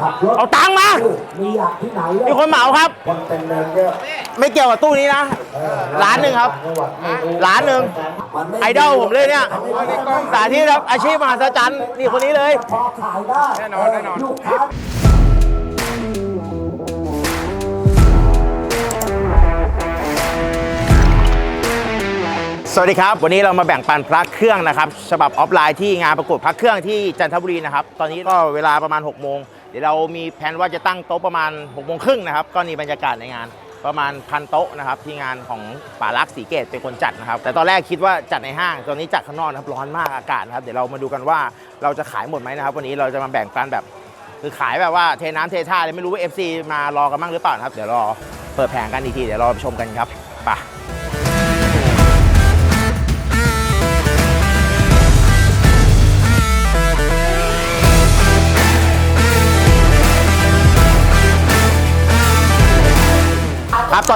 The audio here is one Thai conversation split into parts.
ขับรถเอาตังค์มา มีอยากที่ไหนมีคนเหมาครับ คนเป็นเงินเยอะไม่เกี่ยวกับตู้นี้นะเออล้านหนึ่งครับจังหวัดไม่รู้ล้านหนึ่งมันม่ไอดอลผมเลยเนี่ยสาธิตครับอาชีพมหัศจรรย์นี่คนนี้เลย พอขายได้แน่นอนแน่นอน ลูกค้าสวัสดีครับ วันนี้เรามาแบ่งปันพระเครื่องนะครับฉบับออฟไลน์ที่งานประกวดพระเครื่องที่จันทบุรีนะครับ ตอนนี้ก็เวลาประมาณ6โมงเดี๋ยวเรามีแผนว่าจะตั้งโต๊ะประมาณ6โมงครึ่งนะครับก็นี่บรรยากาศในงานประมาณพันโต๊ะนะครับที่งานของป่ารักสีเกตเป็นคนจัดนะครับ แต่ตอนแรกคิดว่าจัดในห้างตอนนี้จัดข้างนอกนะครับร้อนมากอากาศนะครับเดี๋ยวเรามาดูกันว่าเราจะขายหมดไหมนะครับ วันนี้เราจะมาแบ่งปันแบบ คือขายแบบว่าเทน้ำเทท่าเลยไม่รู้ว่า FC มารอกันบ้างหรือเปล่านะครับ เดี๋ยวรอเปิดแผงกันอีกทีเดี๋ยวรอไปชมกันครับไป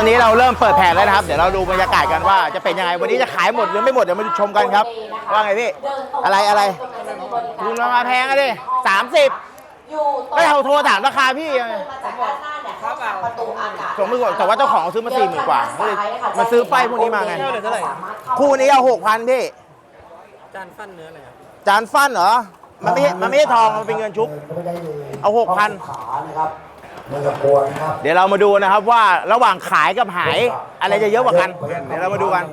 ตอนนี้เราเริ่มเปิดแผงแล้วนะครับ เดี๋ยวเราดูบรรยากาศกันว่าจะเป็นยังไง วันนี้จะขายหมดหรือไม่หมดเดี๋ยวมาชมกันครับ ว่าไงพี่ อะไรอะไรคุณราคาแพงอะดิสามสิบอยู่ตรงไม่เอาโทรถามราคาพี่มาจากด้านหน้าเนี่ยเข้าทางประตูอากาศส่งไปก่อนแต่ว่าเจ้าของซื้อมาสี่หมื่นกว่าก็เลยมาซื้อไฟพวกนี้มาไงเท่าไหร่คู่นี้เอาหกพันพี่ จานฟันเนื้ออะไรครับจานฟันเหรอ มันไม่ใช่มันไม่ใช่ทอง มันเป็นเงินชุบไม่ได้เลยเอา6,000ขานะครับ มันจะปวดนะครับเดี๋ยวเรามาดูนะครับว่าระหว่างขายกับหายอะไรจะเยอะกว่ากัน เดี๋ยวเรามาดูกัน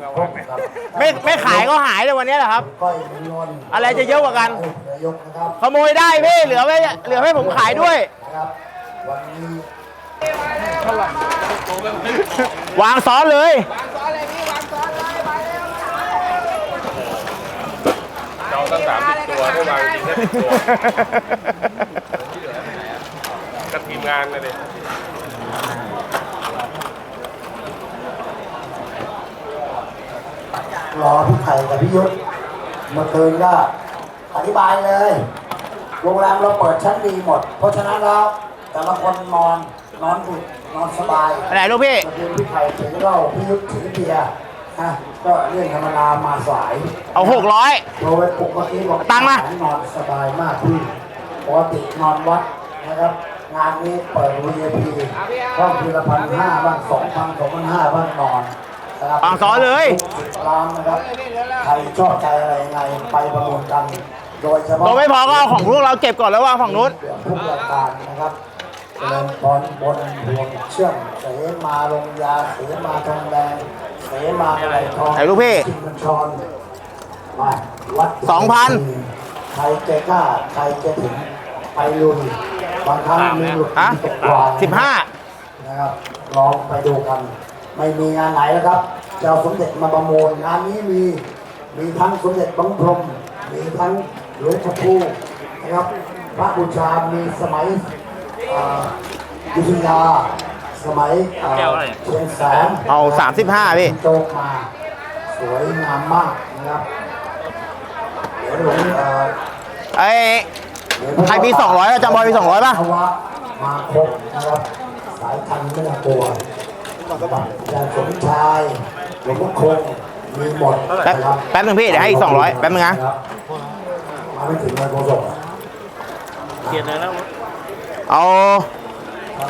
ไม่ไม่ขายก็หายเลยวันนี้แหละครับ ก้อยนวลอะไรจะเยอะกว่ากัน นายกนะครับขโมยได้พี่เหลือไว้เหลือให้ผมขายด้วย นะครับวันนี้วางซ้อนเลย เราตั้งสามสิบตัวได้วางจริงแค่สิบตัวกับทีม งานเลยดิรอพี่ไข่กับพี่ยุทธเมื่อคืนก็อธิบายเลย โรงแรมเราเปิดชั้นดีหมด เพราะฉะนั้นแล้วแต่ละคนนอนนอนอุ่นนอนสบายไปไหนลูกพี่เมื่อคืนพี่ไข่ถือเหล้าพี่ยุทธถือเบียร์นะก็เรื่องธรรมดามาสาย เอาหกร้อยโทรไปปลุกเมื่อกี้บอกตังค์มานอนสบายมากพี่ปกตินอนวัดนะครับ งานนี้เปิด VIP ห้องทีละพันห้าบ้างสองพันสองพันห้าบ้างนอนนะครับวางซ้อนเลย ร้านนะครับใครชอบใจอะไรยังไงไปประมูลกัน โดยเฉพาะตัวไม่พอก็เอาของพวกเราเก็บก่อนแล้ววางฝั่งนู้นทุกรายการนะครับเจริญพรบนพวงเชื่อมเสมาลงยาเสมาทองแดงเสมาอะไรทองไหนลูกพี่กินมันชอนมาวัดสองพัน ใครจะกล้าใครจะถึงไปลุย บางครั้งมีหลุดฮะตกวางสิบห้านะครับลองไปดูกัน ไม่มีงานไหนแล้วครับเจ้าสมเด็จมาประมูลงานนี้มีมีทั้งสมเด็จบังพรหมมีทั้งหลวงพ่อคูนะครับพระบูชา มีสมัยอ่าอยุธยาสมัยอ่าเชียงแสนเอาสามสิบห้าพี่โจกมา สวยงามมากนะครับเดี๋ยวหลวงเอ่อไอ้ย ใครมี200อะจำบอยมี200ป่ะภาวมาครบนะครับสายพันธุ์ไม่ต้องกลัวอาจารย์สมชายหลวงพ่อคงมีหมดแป๊บนะครับแป๊บนึงพี่เดี๋ยวให้อีก200แป๊บนึงนะมาไม่ถึงเลยโกศลเขียนเลยแล้วเอา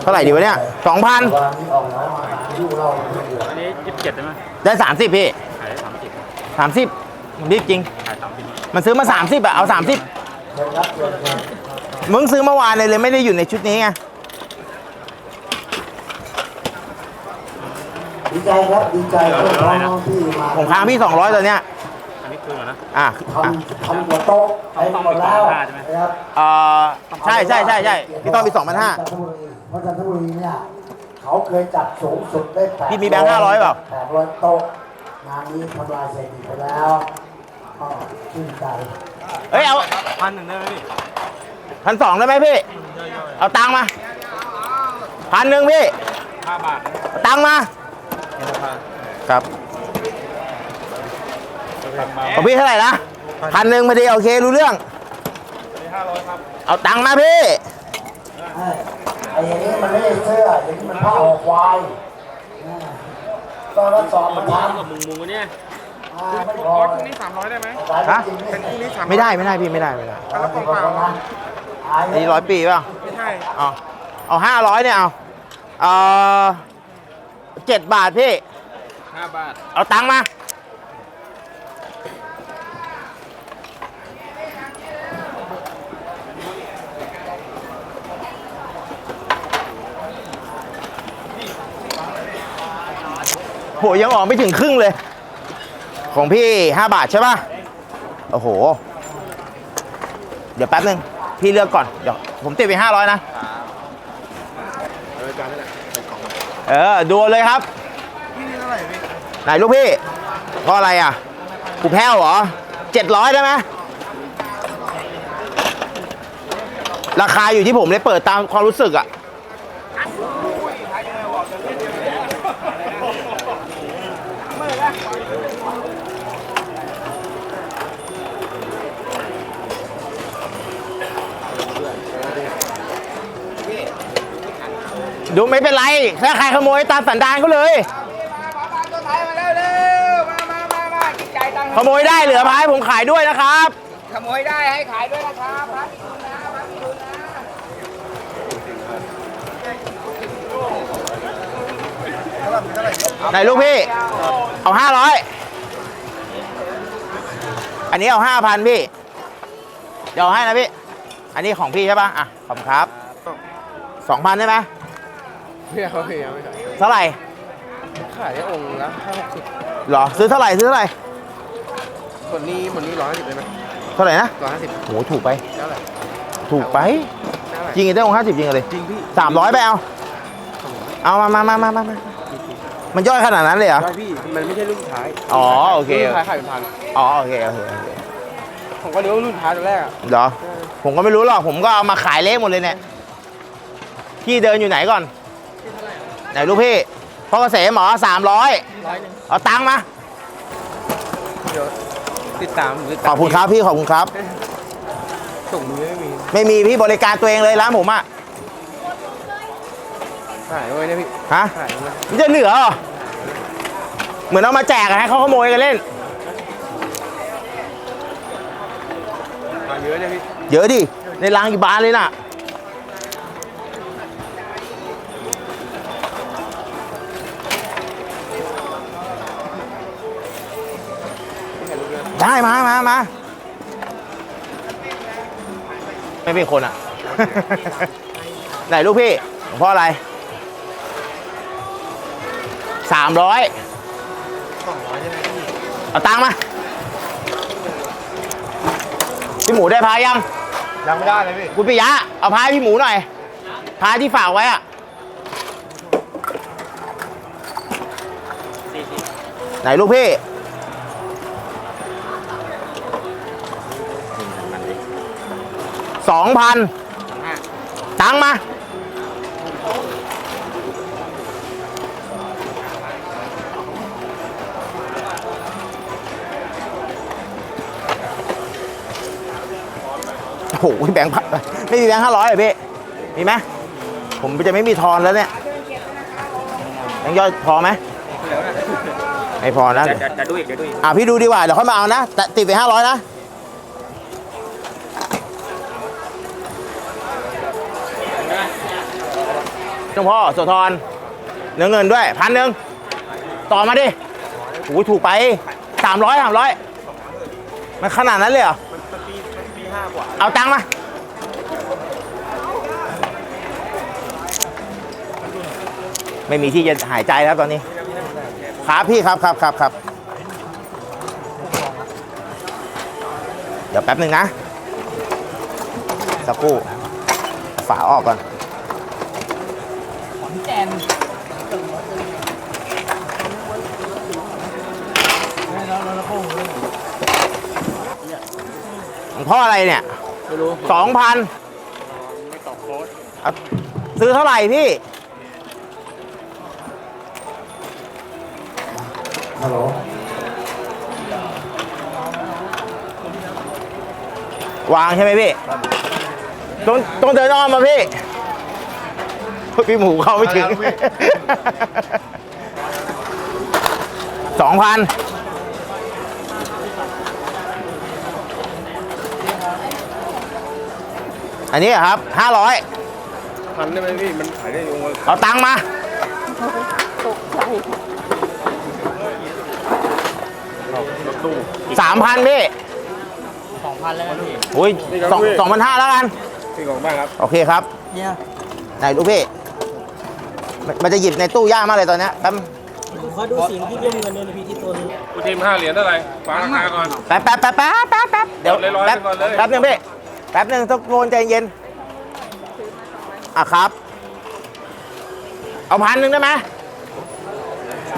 เท่าไหร่ดีวะเนี่ยสองพันวันนี้ออกแล้วมาหาลูกเราไม่เหลืออันนี้ยี่สิบเจ็ดใช่ไหมได้สามสิบพี่ขายได้สามสิบสามสิบมันรีบจริง ขายสามสิบมันซื้อมาสามสิบอะเอาสามสิบ เชิญครับเชิญครับมึงซื้อเมื่อวานเลยเลยไม่ได้อยู่ในชุดนี้ไงดีใจครับดีใจที่น้องๆที่มาผมค้างพี่สองร้อยตอนเนี้ยอันนี้คือเหรอนะอะทำทำหัวโต๊ะไปหมดแล้วนะครับเอ่อใช่ใช่ใช่ใช่พี่ต้องมีสองพันห้าเพราะจันทบุรีเนี่ยเขาเคยจัดสูงสุดได้แปดพี่มีแบงค์500เปล่าแปดร้อยโต๊ะงานนี้ทำลายสถิติไปแล้วก็ชื่นใจ เฮ้ยเอาพันหนึ่งได้ไหมพี่พันสองได้ไหมพี่ เอาตังค์มาพันหนึ่งพี่ห้าบาทเอาตังค์มา ครับของพี่เท่าไหร่นะพันหนึ่งพอดีโอเครู้เรื่อง ห้าร้อยครับเอาตังค์มาพี่ ไอ้ไอ้อย่างนี้มันไม่ใช่เสื้ออย่างนี้มันผ้าออกควายอ่าก็ทดสอบมันทกับมุงมุงเนี่ยำอ่าไม่พอคอร์สพรุ่งนี้สามร้อยได้ไหมฮะจริงๆเป็นพรุ่งนี้สามไม่ได้ไม่ได้พี่ไม่ได้ไม่ได้แล้วก็เปล่านะอันนี้ร้อยปีเปล่าไม่ใช่เอาเอาห้าร้อยเนี่ยเอาเออเจ็ดบาทพี่ ห้าบาทเอาตังค์มา โหยังออกไม่ถึงครึ่งเลย ของพี่ 5 บาทใช่ป่ะ โอ้โห เดี๋ยวแป๊บนึง พี่เลือกก่อน เดี๋ยวผมติดไป 500 นะ เออ ดูเลยครับ ไหนลูกพี่เพราะอะไรอะกูแพ้วเหรอเจ็ดร้อยได้ไหมราคาอยู่ที่ผมเลยเปิดตามความรู้สึกอะ ดูไม่เป็นไร ถ้าใครขโมยตามสันดานเขาเลยมามามามาขโมยได้เหลือพายผมขายด้วยนะครับ ขโมยได้ให้ขายด้วยนะครับพระพิคุณนะพระพิคุณนะไหนลูกพี่ เอาห้าร้อย อันนี้เอาห้าพันพี่ เดี๋ยวให้นะพี่ อันนี้ของพี่ใช่ปะอะ ขอบคุณครับสองพันได้ไหม ไม่เอาไม่เอาไม่เอาเท่าไหร่ขายได้องค์ละห้าหกสิบเหรอซื้อเท่าไหร่ซื้อเท่าไหร่คนนี้คนนี้ร้อยห้าสิบเลยไหมเท่าไหร่นะร้อยห้าสิบโหถูกไป เท่าไหร่ถูกไป เท่าไหร่จริงๆได้องค์ห้าสิบจริงเลยจริงพี่สามร้อยไปเอา เอามามามามามามามันย่อยขนาดนั้นเลยเหรอ ได้พี่มันไม่ใช่รุ่นสุดท้ายอ๋อโอเค รุ่นสุดท้ายขายเป็นพันอ๋อโอเคโอเคโอเคผมก็นึกว่ารุ่นสุดท้ายตอนแรกอะเหรอ ผมก็ไม่รู้หรอก ผมก็เอามาขายเละหมดเลยเนี่ย พี่เดินอยู่ไหนก่อน ไหนลูกพี่พ่อเกษมเหมอสามร้อยร้อยหนึ่งเอาตังค์มา เดี๋ยวติดตามติดขตามอบคุณครับพี่ขอบคุณครับ ส่งมือไม่มีไม่มีพี่บริการตัวเองเลยร้านผมอะขายไว้นะพี่ฮะขายไว้มันจะเหลือเหรอเหมือนเอามาแจกอะให้เขาขโมยกันเล่น มาเยอะเลยพี่เยอะดิในรางกี่บานเลยน่ะ ได้มามามาไม่เป็นคนอะ ไหนลูกพี่เพราะอะไรสามร้อยเอาตังค์มา พี่หมูได้พายัง ยังไม่ได้เลยพี่ คุณปิยะ เอาพายพี่หมูหน่อย พายที่ฝากไว้อะไหนลูกพี่ สองพันตังค์มา โอ้โหแบงค์พันไม่มีแบงค์ห้าร้อยเลยพี่ มีไหมผมจะไม่มีทอนแล้วเนี่ยแบงค์ย่อยพอไหมไม่พอนะจะจะดูอีกจะดูอีกอะพี่ดูดีกว่า เดี๋ยวค่อยมาเอานะแต่ติดไปห้าร้อยนะ หลวงพ่อโสธรเนื้อเงินด้วยพันหนึ่งต่อมาดิโอ้ยถูกไปสามร้อยสามร้อยมันขนาดนั้นเลยเหรอเอาตังค์มาไม่มีที่จะหายใจแล้วตอนนี้ครับพี่ครับครับครับครับเดี๋ยวแป๊บหนึ่งนะสักครู่ฝาออกก่อน เพราะอะไรเนี่ยไม่รู้สองพันไม่ตอบโค้ดซื้อเท่าไหร่พี่ฮัลโหลวางใช่ไหมพี่ ต้องต้องเดินอ้อมมาพี่ พี่หมูเข้าไม่ถึงสองพันอันนี้เหรอครับห้าร้อยพันได้ไหมพี่ มันขายได้องค์ละเอาตังค์มารถตู้สามพันพี่สองพันแล้วพี่อุ้ยสองสองพันห้าแล้วกันพี่ของบ้างครับ โอเคครับไหนดูพี่ มันมันจะหยิบในตู้ยากมากเลยตอนเนี้ยแป๊บกูทีมห้าเหรียญเท่าไหร่ฟังราคาก่อน แป๊บแป๊บแป๊บแป๊บแป๊บแป๊บเดี๋ยวเลยร้อยแป๊บไปก่อนเลย แป๊บหนึงพี่แป๊บหนึงทุกคนใจเย็นอะครับ เอาพันหนึ่งได้ไหม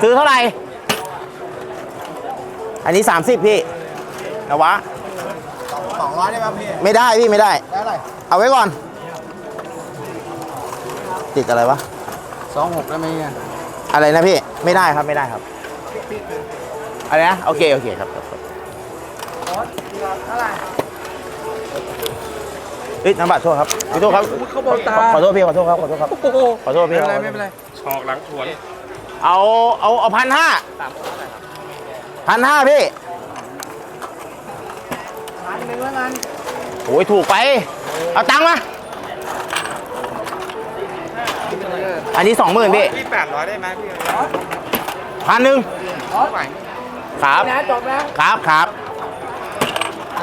ซื้อเท่าไหร่ อันนี้ 30 พี่นะวะ สองร้อยได้ไหมพี่ไม่ได้พี่ไม่ได้ ได้อะไรเอาไว้ก่อน ติดอะไรวะ สองหกได้ไหมเนี่ยอะไรนะพี่ ไม่ได้ครับไม่ได้ครับ อะไรนะ โอเค โอเคครับครับครับเฮ้ยน้ำบัตรโทษครับขอโทษครับ เขาบอกตาขอโทษพี่ขอโทษครับขอโทษครับ โอ้โหขอโทษพี่ ไม่เป็นไรไม่เป็นไร ชอกหลังสวนเอาเอาเอาพันห้าพันห้าพี่พันหนึ่งแล้วกันโอ้ยถูกไป เอาตังค์มา อันนี้สองหมื่นพี่พี่แปดร้อยได้ไหมพี่พันหนึ่งไหวนะครับจบแล้วครับครับ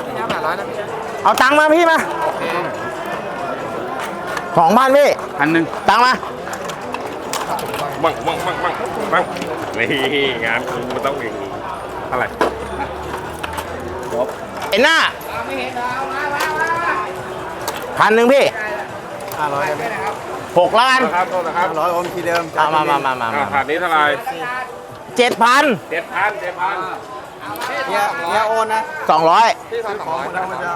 พี่นะแปดร้อยนะพี่เอาตังค์มาพี่มาสองพันพี่พันหนึ่งตังค์มาบังบังบังบังบังนี่งานกูมันต้องอย่างนี้เท่าไหร่เห็นหน้าไม่เห็นเอามามามามาพันหนึ่งพี่ห้าร้อยห กล้านครับโทษนะครับร้อยโอมทีเดิมเอามามามามาอ่ามาขาดนี้เท่าไหร่เจ็ดพันเจ็ดพันเจ็ดพันเนี่ยเนี่ยโอนนะสองร้อยพี่พันสองร้อยนะเจ้า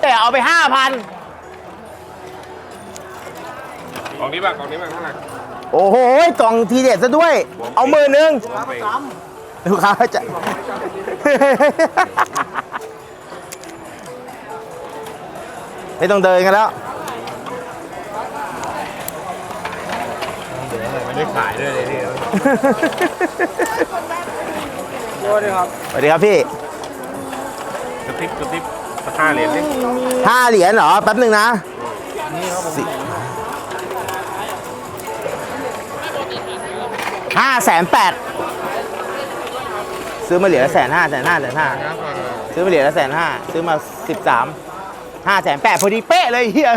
แต่เอาไปห้าพันของนี้บ้างของนี้บ้างเท่าไหร่โอ้โหกล่องทีเด็ดซะด้วย เอาหมื่นหนึ่งรวมไปลูกค้าจะไม่ต้องเดินกันแล้ว ไม่ได้ขายด้วยเลยพี่สวัสดีครับพี่กระติบกระติบสักห้าเหรียญนี่ห้าเหรียญเหรอแป๊บหนึ่งนะสิห้าแสนแปดซื้อมาเหรียญละแสนห้าแสนห้าแสนห้าซื้อมาเหรียญละแสนห้าซื้อมาสิบสามห้าแสนแปดพอดีเป๊ะเลยเฮีย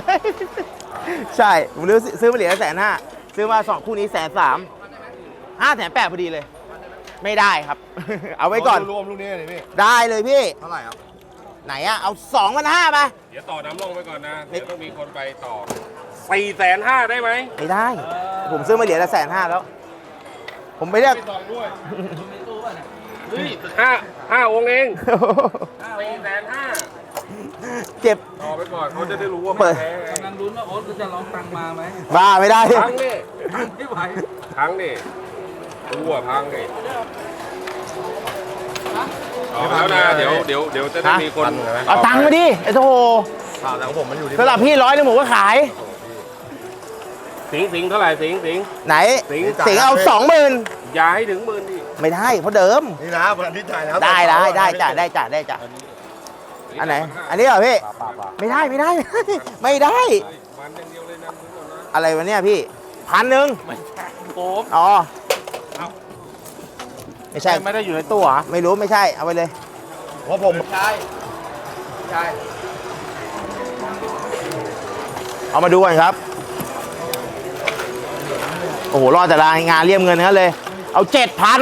ใช่ผมรู้ซื้อมาเหรียญละแสนห้า ซื้อมาสองคู่นี้แสนสามห้าแสนแปดพอดีเลย ไม่ได้ครับ เอาไว้ก่อน รวมลูกนี้เลยพี่ ได้เลยพี่ เท่าไหร่ครับ ไหนอะเอาสองพันห้าไป เดี๋ยวต่อน้ำลงไปก่อนนะ เดี๋ยวต้องมีคนไปต่อสี่แสนห้าได้ไหม ไม่ได้ ผมซื้อมาเหรียญละแสนห้าแล้ว ผมไม่ได้ไปต่อด้วยเฮ้ยห้าห้าองค์เองสี่แสนห้า เจ็บต่อไปก่อนเขาจะได้รู้ว่าเปิดแพ้กำลังลุ้นว่าโอ๊ตจะร้องตังมาไหมบ้าไม่ได้ พังดิไม่ไหวพังดิรู้ว่าพังดิต่อไปแล้วนะเดี๋ยวเดี๋ยวเดี๋ยวจะได้มีคนเอาตังค์มาดิไอ้โธ่ข่าวแต่ของผมมันอยู่ที่สำหรับพี่ร้อยหนึงผมก็ขาย สิงสิงเท่าไหร่สิงสิงไหน สิงสิงเอาสองหมื่นอย่าให้ถึงหมื่นดิไม่ได้เพราะเดิม นี่นะวันนี้จ่ายแล้วได้ได้ได้จ้ะได้จ้ะได้จ้ะ อันไหน อันนี้เหรอพี่ ไม่ได้ไม่ได้ ไม่ได้ มันอย่างเดียวเลยนะมึงก่อนนะอะไรวะเนี่ยพี่พันหนึ่งโผมอ๋อไม่ใช่ไม่ได้อยู่ในตู้เหรอไม่รู้ไม่ใช่เอาไปเลยเพราะผมใช่ใช่เอามาดูก่อนครับ โอ้โหรอดแต่ละงานเรียมเงินทั้งนั้นเลย เอาเจ็ดพัน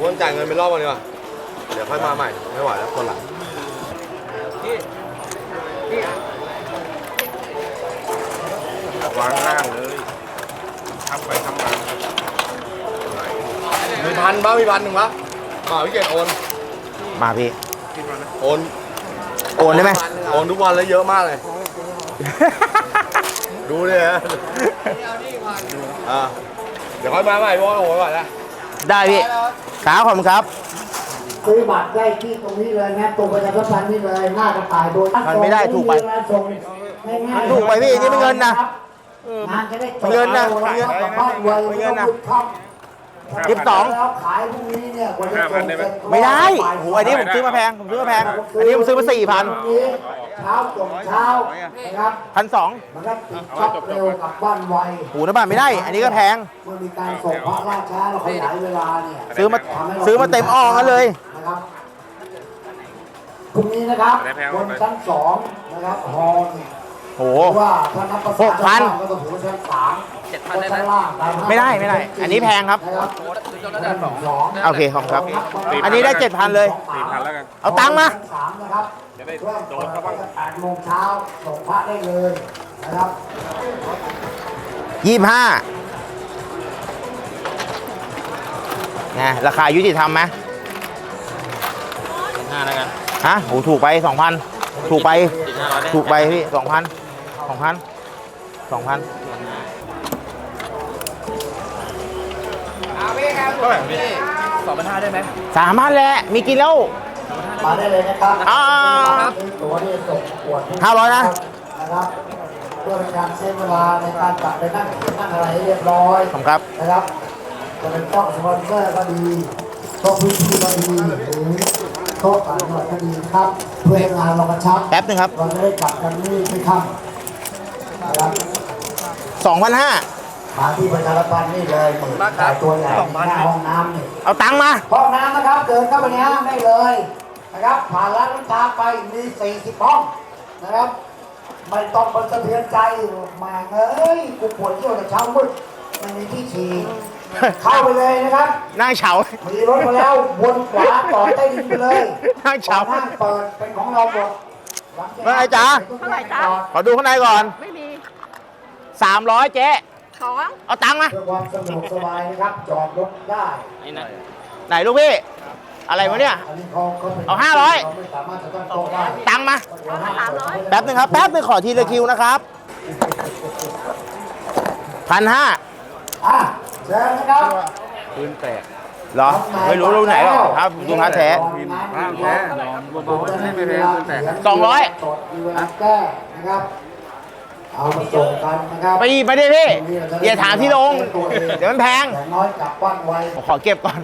วนจ่ายเงินเป็นรอบวันดีกว่าเดี๋ยวค่อยมาใหม่ ไม่ไหวแล้วคนหลัง วางล่างเลยทำไปทำมามีพันบ้างมีพันหนึ่งวะอ่าพี่เกดโอน มาพี่ โอน โอนได้ไหมโอนทุกวันแล้วเยอะมากเลย ดูเลยฮะอ่าเดี๋ยวค่อยมาใหม่เพราะว่าโอนก่อนนะ ได้พี่ขาขอบคุณครับ ซื้อบัตรได้ที่ตรงนี้เลยนะตรงประชาสัมพันธ์นี่เลยหน้ากระต่ายโดยมันไม่ได้ถูกไปส่งง่ายๆถูกไปพี่นี่เป็นเงินนะงานจะได้จบเงินนะร็วเงินกลับบ้านไวเงินนะไม่ต้องพูดพร่ยี่สิบสองแล้วขายพรุ่งนี้เนี่ยกว่าจะส่งเสร็จไม่ได้โอ้โหอันนี้ผมซื้อมาแพง ผมซื้อมาแพง อันนี้ผมซื้อมาสี่พันพรุ่งนี้เช้าจงเช้านะครับพันสองมันก็ติดช็อปเร็วกลับบ้านไวโหนะบ้านไม่ได้ อันนี้ก็แพงเมื่อมีการส่งพระราชาเราขยายเวลาเนี่ย ซื้อมาทำให้รซื้อมาเต็มอ่องกันเลย นะครับพรุ่งนี้นะครับได้แพงบนชั้นสองนะครับฮอลล์เนี่ยโหว่าถ้านับภาษาหกพันก็ต้องถือว่าชั้นสามชั้นล่างตาไม่ได้ไม่ได้ อันนี้แพงครับนะครับชั้นสองโอเคขอบคุณครับ อันนี้ได้เจ็ดพันเลยสี่พันแล้วกันเอาตังค์มาชั้นสามนะครับจะได้เริ่มโดเปินดเข้าบ้างตั้งแต่แปดโมงเช้าส่งพระได้เลยนะครับยี่ห้าไงราคายุติธรรมไหม ห้าแล้วกันฮะโหถูกไปสองพันถูกไปถูกไปพี่สองพันสองพันสองพันเอาพี่ครับพี่สองพันห้าได้ไหมสามพันแหละมีกินแล้วมาได้เลยนะครับอ่าตัวที่ส่งประกวดห้าร้อยนะนะครับเพื่อเป็นการเซฟเวลาในการกลับไปนั่งเขียนนั่งอะไรให้เรียบร้อยผมครับนะครับจะเป็นโต๊ะสปอนเซอร์ก็ดีโต๊ะพื้นที่ก็ดีหรือ โต๊ะต่างจังหวัดก็ดีครับ เพื่อให้งานเรากระชับแป๊บหนึ่งครับเราจะได้กลับกันไม่ไม่ค่ำนะครับสองพันห้ามาที่ประชาสัมพันธ์นี่เลยนี่ขายตัวใหญ่หน้าห้องน้ำนี่เอาตังค์มาห้องน้ำนะครับเดินเข้าไปในห้างได้เลยนะครับ ผ่านร้านน้ำตาไปมี40ห้องนะครับไม่ต้องเป็นสะเทือนใจมาเอ้ยกูปวดเยี่ยวแต่เช้ามืดมันมีที่ฉี่ เข้าไปเลยนะครับนั่งเฉา มีรถมาแล้ววนขวาต่อใต้ดินไปเลยนั่งเฉา ห้างเปิดเป็นของเราหมดหลังจากว่าไงจ๊ะเท่าไหร่จ๊ะ ขอดูข้างในก่อน ไม่มีสามร้อยเจ๊ของเอาตังค์มา เพื่อความสะดวกสบายนะครับ จอดรถได้ไหนลูกพี่ อะไรวะเนี่ย อันนี้เขาเขาเป็นเอา500เราไม่สามารถจะตั้งโต๊ะได้ตังค์มาเดี๋ยวห้างเปิดแป๊บหนึงครับ แป๊บหนึงขอทีละคิวนะครับพันห้าอะ เชิญนะครับเหรอ ไม่รู้รู้ไหนหรอกครับดูพระแท้พระแท้ผมจะให้เวลาเขียนสองร้อยสดมีเวลาแก้นะครับ เอามาส่งกันนะครับไปอีกไปดิพี่ อย่าถามที่ลง เดี๋ยวมันแพง อย่างน้อยกลับบ้านไวขอเก็บก่อน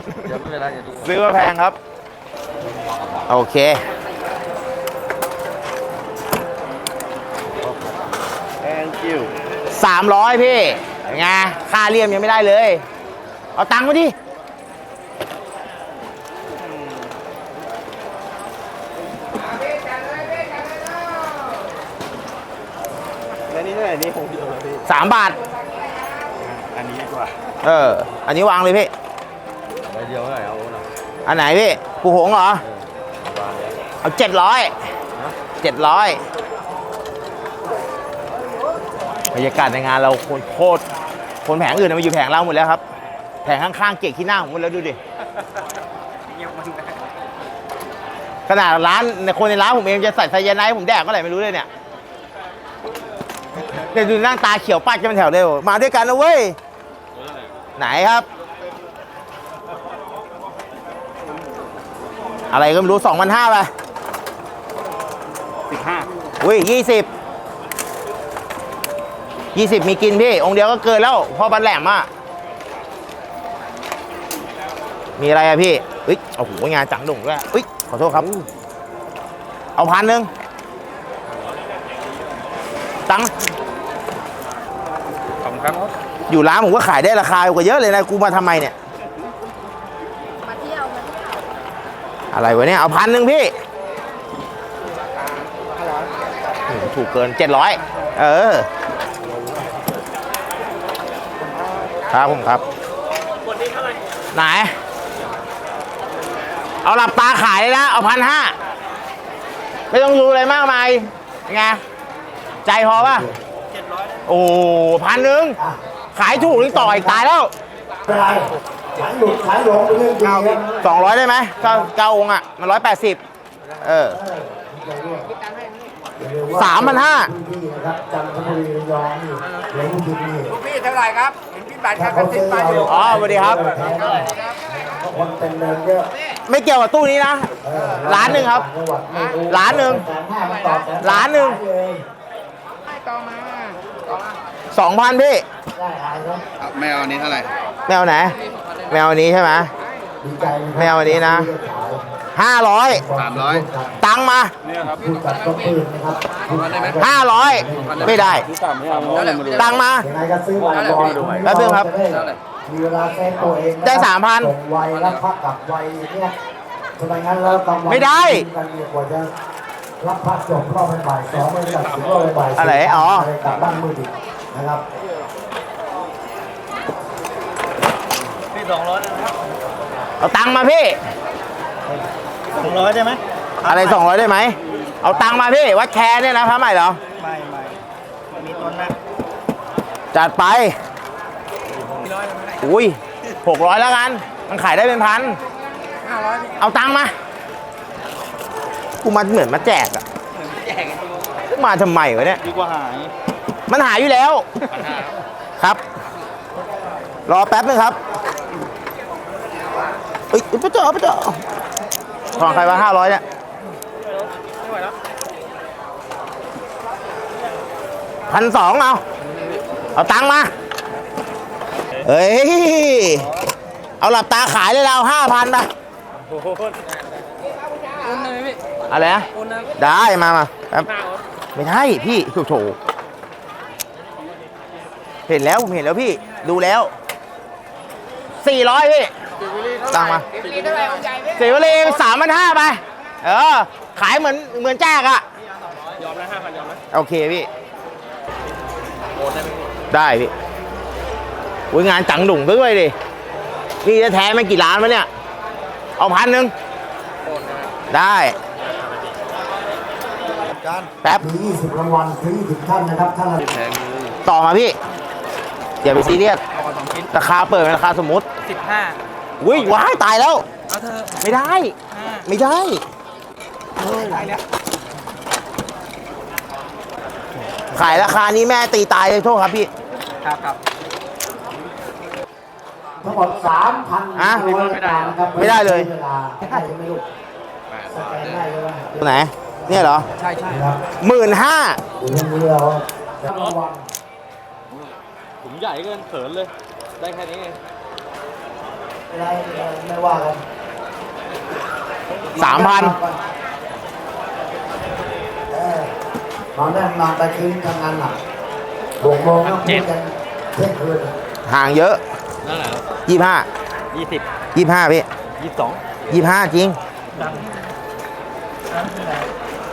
ซื้อมาแพงครับ โอเคสามร้อยพี่ ไงค่าเลี่ยมยังไม่ได้เลย เอาตังค์มาดิพี่จัดเลยพี่จัดเลยเนาะแล้วนี่เท่าไหร่นี่หกเดียวพี่สามบาท อันนี้ดีกว่าเออ อันนี้วางเลยพี่ ใบเดียวเท่าไหร่เอาหน่อยอันไหนพี่ปูหงเหรอเอาเจ็ดร้อยเจ็ดร้อยบรรยากาศในงานเราคนโคตร คนแผงอื่นมาอยู่แผงเราหมดแล้วครับ แผงข้างๆเกะขี้หน้าผมหมดแล้วดูดิขนาดร้านในคนในร้านผมเองจะใส่ไซยาไนด์ให้ผมแดกก็ไหนไม่รู้เลยเนี่ยเดี๋ยวดูนั่งตาเขียวปัดกันเป็นแถวเลยมาด้วยกันนะเว้ย ไหนครับ อะไรก็ไม่รู้สองพันห้าไปสิบห้าอุ้ยยี่สิบ ยี่สิบมีกินพี่ องค์เดียวก็เกินแล้วพ่อบันแหลมอะ มีอะไรอะพี่เอ้ยโอ้โหงานจังดุ่งด้วยอุ้ยขอโทษครับ เอาพันหนึ่งตังค์ขอบคุณครับ อยู่ร้านผมก็ขายได้ราคากว่าเยอะเลยนะ กูมาทำไมเนี่ย มาเที่ยวมาเที่ยวอะไรวะเนี่ย เอาพันหนึ่งพี่โอ้โหถูกเกินเจ็ดร้อยเออ ครับผมครับไหน เอาหลับตาขายเลยนะเอาพันห้าไม่ต้องรู้อะไรมากมายยังไงใจพอป่ะโอ้พันหนึ่งอะขายถูกนี่ต่ออีกตายแล้วไม่เป็นไรขายหลุดขายหลงเป็นเรื่องดีครับสองร้อยได้ไหมเก้าเก้าองค์อะมันร้อยแปดสิบเออ สามพันห้าพื้นที่นะครับจันทบุรีระยองนี่หลวงพ่อนี่ลูกพี่เท่าไหร่ครับ เห็นพี่บัตรคถ้ารับกเขาระติซื้บอบัตรเราอยู่อ๋อสวัสดีครับเพราะคนเต็มเลยเยอะไม่เกี่ยวกับตู้นี้นะเออล้านหนึ่งครับจังหวัดไม่รู้ล้านหนึ่งแสนห้ามันต่อแสล้านหนึ่งขยเลยให้ต่อมาต่อมาสองพันพี่ได้อายครับไม่เอาอันนี้เท่าไหร่แมวไหนแมวอันนี้ใช่ไหมดีใจนะครับไม่เอาอันนี้นะที่ได้ขาย ห้าร้อยสามร้อยตังค์มาผู้จัดก็ปลื้มนะครับผู้ขายก็ห้าร้อยไม่ได้ ตังค์มายังไงก็ซื้อบัตรก่อนแป๊บนึงครับจะได้มีเวลาเซฟตัวเองะครับได้3,000ส่งไวแล้วพักกลับไวเนี่ยทำไมงั้นแล้วกลางวันไม่ได้กันเนี่ยกว่าจะรับพักจบรอบบ่ายสองไม่ตัดสินรอบบ่ายสี่อะไรอ๋อะไรกลับบ้านมืดอีกนะครับเอาตังค์มาพี่ สองร้อยได้ไหมอะไรสองร้อยได้ไหม เอาตังค์มาพี่ วัดแคร์เนี่ยนะพระใหม่เหรอ ไม่ไม่มีต้นนะจัดไป อุ้ยหกร้อยแล้วกัน มันขายได้เป็นพันเอาตังค์มา กูมาเหมือนมาแจกอะมาทำไมวะเนี่ย ดีกว่าหาย มันหายอยู่แล้ว ครับ รอแป๊บนึงครับเอ้ยปะเจ้าปะเจ้า ของใครวะห้าร้อยเนี่ยพันสองเอา เอาตังค์มา เฮ้ย เอาหลับตาขายเลยเราห้าพันไปอะไรนะได้มามาแป๊บไม่ได้พี่โถโถเห็นแล้วผมเห็นแล้วพี่ ดูแล้วสี่ร้อยพี่ ตังค์มาสี่วลีสามพันห้าไป เออ ขายเหมือนเหมือนแจ้กอะยอมแล้วห้าพันยอมไหมโอเคพี่ได้พี่อุ้ยงานจังดุ่งซะด้วยดิ นี่จะแท้ไม่กี่ล้านวะเนี่ย เอาพันหนึ่งได้แป๊บ มี20รางวัลถึง20ท่านนะครับท่านละต่อมาพี่ อย่าไปซีเรียสราคาเปิดเป็นราคาสมมุติสิบห้า อุ้ยว้ายตายแล้ว เอาเธอะไม่ได้ไม่ได้ขายราคานี้แม่ตีตายเลยโทษครับพี่ ครับครับ ทั้งหมด3,000ฮะร้อยบาทนะครับไม่ได้เลยเวลาได้ไม่รู้สแกนได้เลยว่าตัวไหน เนี่ยเหรอใช่ใช่นะครับหมื่นห้าเดี๋ยวนี้เราจะรางวัลผมใหญ่เกินเขินเลย ได้แค่นี้เอง อะไรไม่ว่ากันสามพันเออตอนนั้นมาไปคืนทำงานหนักหกโมงก็คุยกันเที่ยงคืนห่างเยอะนั่นแหละยี่ห้ายี่สิบยี่ห้าพี่ยี่สิบสองยี่ห้าจริง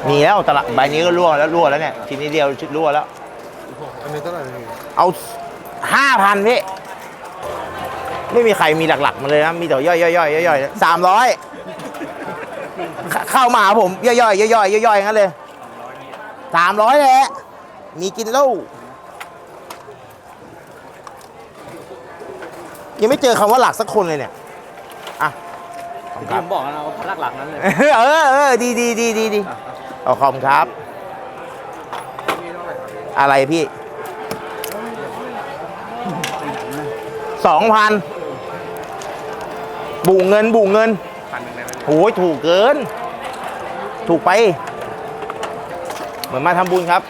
มีแล้วตลาดใบนี้ก็รั่วแล้วรั่วแล้วเนี่ย ทีนี้เดียวรั่วแล้วอันนี้เท่าไหร่เอาห้าพันพี่ ไม่มีใครมีหลักๆมาเลยนะมีแต่ย่อยๆย่อยๆย่อยๆสามร้อยเข้ามาหาผมย่อยๆย่อยๆย่อยๆงั้นเลยสามร้อยแหละมีกินเหล้ายังไม่เจอคำว่าหลักสักคนเลยเนี่ยอะขอบคุณคที่รัผบมบอกนะว่าหลักๆนั้นเลยเออเออดีดีดีดีดีเอาขอบคุณครับ อะไรพี่สองพัน บูเงินบูเงินโอ้ยถูกเกิน ถูกไป เหมือนมาทำบุญครับ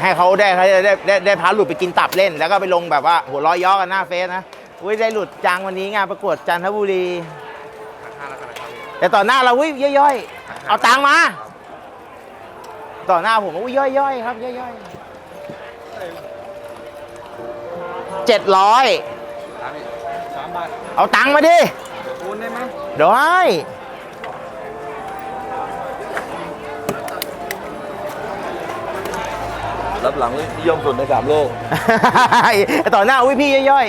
ให้เขาได้เขาได้ได้ได้ได้พาหลุดไปกินตับเล่น แล้วก็ไปลงแบบว่า หัวร้อยย้อกันหน้าเฟซนะอุ้ยได้หลุดจังวันนี้งานประกวดจันทบุรี แต่ต่อหน้าเราอุ้ยย่อยๆ เอาตังมา ต่อหน้าผมอุ้ยย่อยๆครับย่อยๆเจ็ดร้อยาทเอาตังค์มาดิโอนได้ไหมเดี๋ยวให้รับหลังเลยนิยมสุดในสามโลก ต่อหน้าอุ้ยพี่ย่อย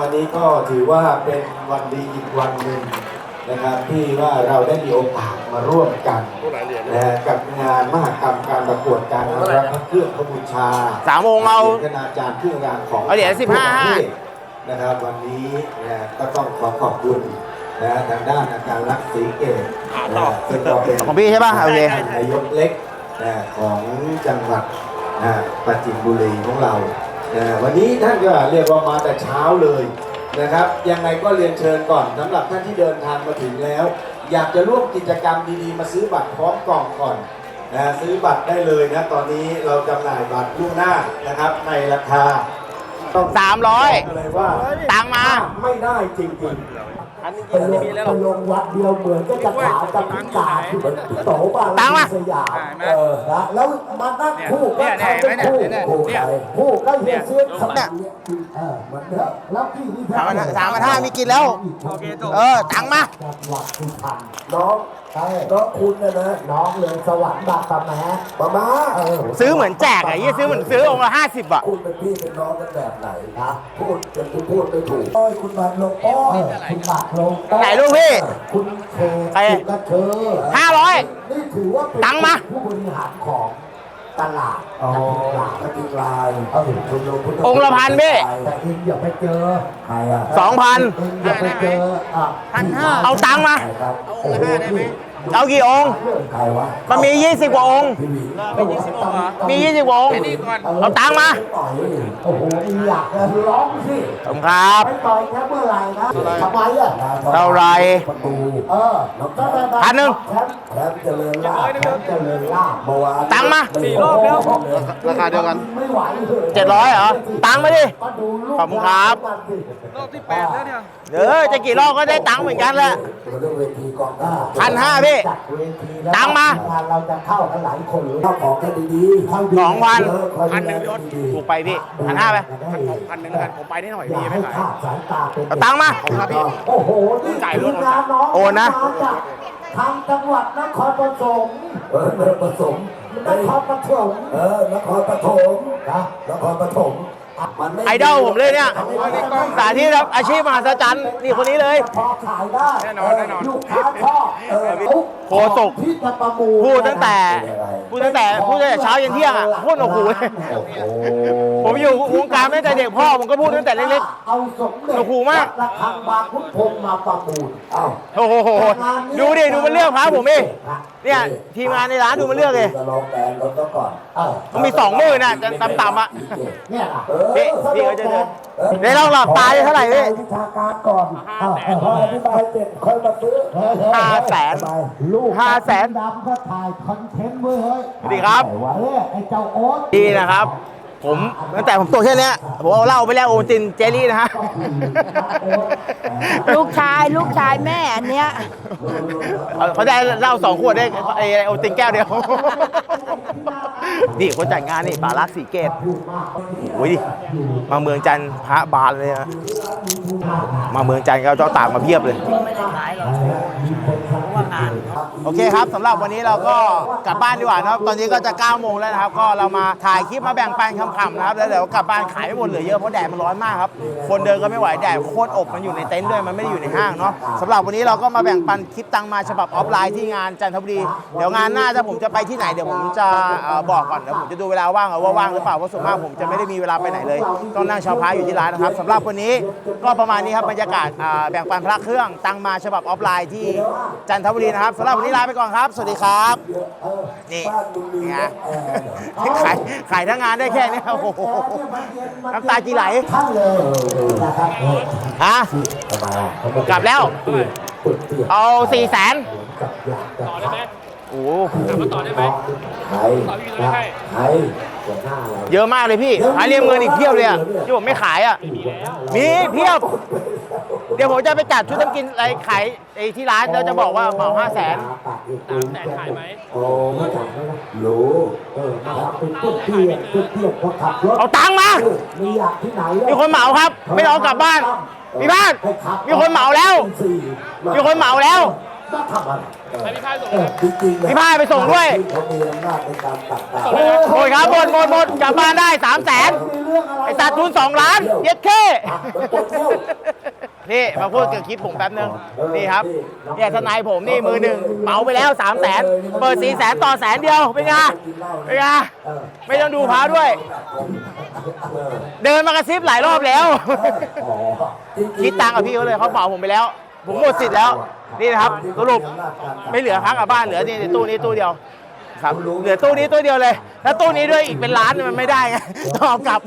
วันนี้ก็ถือว่าเป็นวันดีอีกวันหนึ่งนะครับที่ว่าเราได้มีโอกาสมาร่วมกันนะฮะกับงานมหกรรมการประกวดการอนุรักษ์พระเครื่องพระบูชาๆสามองค์เอาคณาจารย์เครื่องรางของเอาเหรียญ15ทั่วประเทศ นะครับวันนี้นะก็ต้องขอขอบคุณนะทางด้านอาจารย์ลักษณ์ศรีเกตนะซึ่งก็เป็นของพี่ใช่ปะโอเคนายกเล็กนะของจังหวัดนะปราจินบุรีของเรานะวันนี้ท่านก็เรียกว่ามาแต่เช้าเลยนะครับ ยังไงก็เรียนเชิญก่อนสำหรับท่านที่เดินทางมาถึงแล้ว อยากจะร่วมกิจกรรมดีๆ มาซื้อบัตรพร้อมกล่องก่อนนะซื้อบัตรได้เลยนะตอนนี้เราจำหน่ายบัตรล่วงหน้านะครับในราคาต้อง สามร้อยบอกเลยว่าตังค์มาไม่ได้จริงๆไปลงไปลงวัดเดียวเหมือนก็จะขาวกับพิการที่เหมือนโตบ้านตังค์มาสยามเออนะแล้วมานั่งคู่ก็ใครเป็นคู่คู่ใครคู่ก็เฮียเซียนสมัยเออเหมือนเดิมแล้วพี่นี่สามพันห้าสามพันห้ามีกินแล้วเออตังค์มาจังหวัดสุพรรณน้อง ใช่น้องคุณนะนะน้องเลยสวรรค์บางปะแม้ปะมาเออซื้อเหมือนแจกอะยี่ซื้อเหมือนซื้อองค์ละห้าสิบอะคุณเป็นพี่เป็นน้องกันแบบไหนนะพูดจนคุณพูดไม่ถูกโอ้ยคุณบาทลงโอ้ยคุณบาทลงโอ้ยไหนลูกพี่คุณเคใครคุณกระเชอห้าร้อย นี่ถือว่าเป็นตังค์มา ผู้บริหารของ ตลาดอ๋อกระติกลายเออคุณลงพุทธองค์ละพันพี่ แต่เองอย่าไปเจอใครอะสองพัน เองอย่าไปเจออะเอาตังค์มา ใครครับโอ้โหนี่ เอากี่องค์ใครวะมันมียี่สิบกว่าองค์พี่หวีมียี่สิบองค์มียี่สิบกว่าองค์เอาตังค์มาโอ้โหนี่อยากจะร้องสิขอบคุณครับไปต่อยแค่เมื่อไหร่นะทำไมอะเท่าไหร่ประตูเออแล้วก็ได้พันหนึ่งแชมป์แชมป์เจริญลาภแชมป์เจริญลาภเมื่อวานตังค์มาสี่รอบแล้วราคาเดียวกันไม่ไหวเลยเจ็ดร้อยเหรอ ตังค์มาดิมาดูลูกขอบคุณครับรอบที่แปดแล้วเนี่ยเออจะกี่รอบก็ได้ตังค์เหมือนกันแหละเรื่องเวทีกองทัพพันห้าพี่จัดเวทีแล้วตังค์มา เราจะเข้ากันหลายคนเข้าของกันดีๆเข้าดีสองพันเยอะคอยดูแลดีๆถูกไปพี่พันห้าไปพันหนึ่งกันผมไปได้หน่อยพี่ไม่ขายสายตาเป็นเอาตังค์มาโอ้โหนี่ทีมงานน้องโอนนะมาจากทางจังหวัดนครปฐมเออนครปฐมนครปฐมเออนครปฐมนะนครปฐมะมันม่ ไอดอลผมเลยเนี่ยสาธิตครับอาชีพมหัศจรรย์นี่คนนี้เลย พอขายได้แน่นอนแน่นอนลูกค้าชอบเออโฆษกที่จะประมูลพูดตั้งแต่พูดตั้งแต่พูดตั้งแต่เช้ายันเที่ยงอะพูดโอ้โหโอ้โหผมอยู่วงการมาตั้งแต่เด็กพ่อผมก็พูดตั้งแต่เล็กเอาสมเด็จโอ้โหมากระฆังบางพุทธพงษ์มาประมูลเอ้าๆโอ้โหดูดิดูมันเลือกพระผมดิเนี่ยทีมงานในร้านดูมันเลือกเลยจะลองแบนรถก็ก่อนเออมันมีสองหมื่นน่ะต่ำๆอะเนี่ยล่ะพี่พี่เขาจะเดินได้ลองหลับตาได้เท่าไหร่พี่วิชาการก่อนเอ้าพออธิบายเสร็จค่อยมาซื้อห้าแสนลูกห้าแสนดำก็ถ่ายคอนเทนต์เว้ยเฮ้ยสวัสดีครับเฮ้ยไอ้เจ้าโอ๊ตดีนะครับ ผมตั้งแต่ผมตัวแค่เนี้ยผมเอาเหล้าไปแล้วโอตินเจลลี่นะฮะ ลูกชายลูกชายแม่อันเนี้ย เอาเขาได้เหล้าสองขวดได้ไอ้โอตินแก้วเดียว นี่คนจัดงานนี่ปารักสีเกตโอ้ยดิมาเมืองจันทร์พระบานเลยนะมาเมืองจันทร์ก็เอาเจ้าตากมาเพียบเลย โอเคครับสำหรับวันนี้เราก็กลับบ้านดีกว่านะครับ ตอนนี้ก็จะ9โมงแล้วนะครับ ก็เรามาถ่ายคลิปมาแบ่งปันคำๆนะครับ แล้วเดี๋ยวกลับบ้านขายไม่หมดเหลือเยอะเพราะแดดมันร้อนมากครับ คนเดินก็ไม่ไหวแดดโคตรอบมันอยู่ในเต็นท์ด้วยมันไม่ได้อยู่ในห้างเนาะสำหรับวันนี้เราก็มาแบ่งปันคลิปตังมาฉบับออฟไลน์ที่งานจันทบุรี เดี๋ยวงานหน้าถ้าผมจะไปที่ไหนเดี๋ยวผมจะเอ่อบอกก่อนเดี๋ยวผมจะดูเวลาว่างเอาว่าว่างหรือเปล่าเพราะส่วนมากผมจะไม่ได้มีเวลาไปไหนเลยต้องนั่งชาพาอยู่ที่ร้านนะครับสำหรับวันนี้ก็ประมาณนี้ครับบรรยากาศอ่าแบ่งปันพระเครื่องตังมาฉบับออฟไลน์ที่จันทบุรีนะครับสำหรับวันนี้ลาไปก่อนครับ สวัสดีครับนี่ไงขายขายทั้งงานได้แค่นี้โอ้โหน้ำตาจีไหลท่านเลยนะครับฮะกลับแล้ว เอาสี่แสนต่อได้ไหมโอ้โหใครใครหัวหน้าอะไร เยอะมากเลยพี่หาเรียมเงินอีกเพียบเลยอะที่ผมไม่ขายอะมีเพียบ เดี๋ยวผมจะไปจัดชุดน้ำกินอะไรขายไอ้ที่ร้านแล้วจะบอกว่าเหมาห้าแสนสามแสนขายไหมโอ้ไม่ขายไม่นะรู้เออนะครับเป็นต้นเตี้ยต้นเตี้ยพอขับรถเอาตังค์มามีอยากที่ไหนเลยมีคนเหมาครับ ไม่ต้องเอากลับบ้าน มีบ้าน มีคนเหมาแล้ว มีคนเหมาแล้ว มาทำอะไรเออจริงๆเลยพี่พายไปส่งด้วย เขามีอำนาจในการตัดตาโอ้ยครับหมดหมดหมดกลับบ้านได้สามแสนมีเรื่องอะไรไอ้สัตว์ทุนสองล้าน เย็ดแค่มันปวดเที่ยวนี่มาพูดเกี่ยวกับคลิปผมแป๊บนึงนี่ครับเนี่ยทนายผมนี่มือหนึ่งเหมาไปแล้ว3 0 0แสนเปิด4แสนต่อแสนเดียวเป็นไงเป็นไงไม่ต้องดูพาด้วย เดินมากระซิบหลายรอบแล้ว อ๋อจริงๆคิดตังค์กับพี่เขาเลยเขาเหมาผมไปแล้ว ผมหมดสิทธิ์แล้วนี่นะครับสรุปไม่เหลือพักกับบ้านเหลือนี่ในตู้นี้ตู้เดียวครับเหลือตู้นี้ตู้เดียวเลย แล้วตู้นี้ด้วยอีกเป็นล้านมันไม่ได้ไงต้องเอากลับ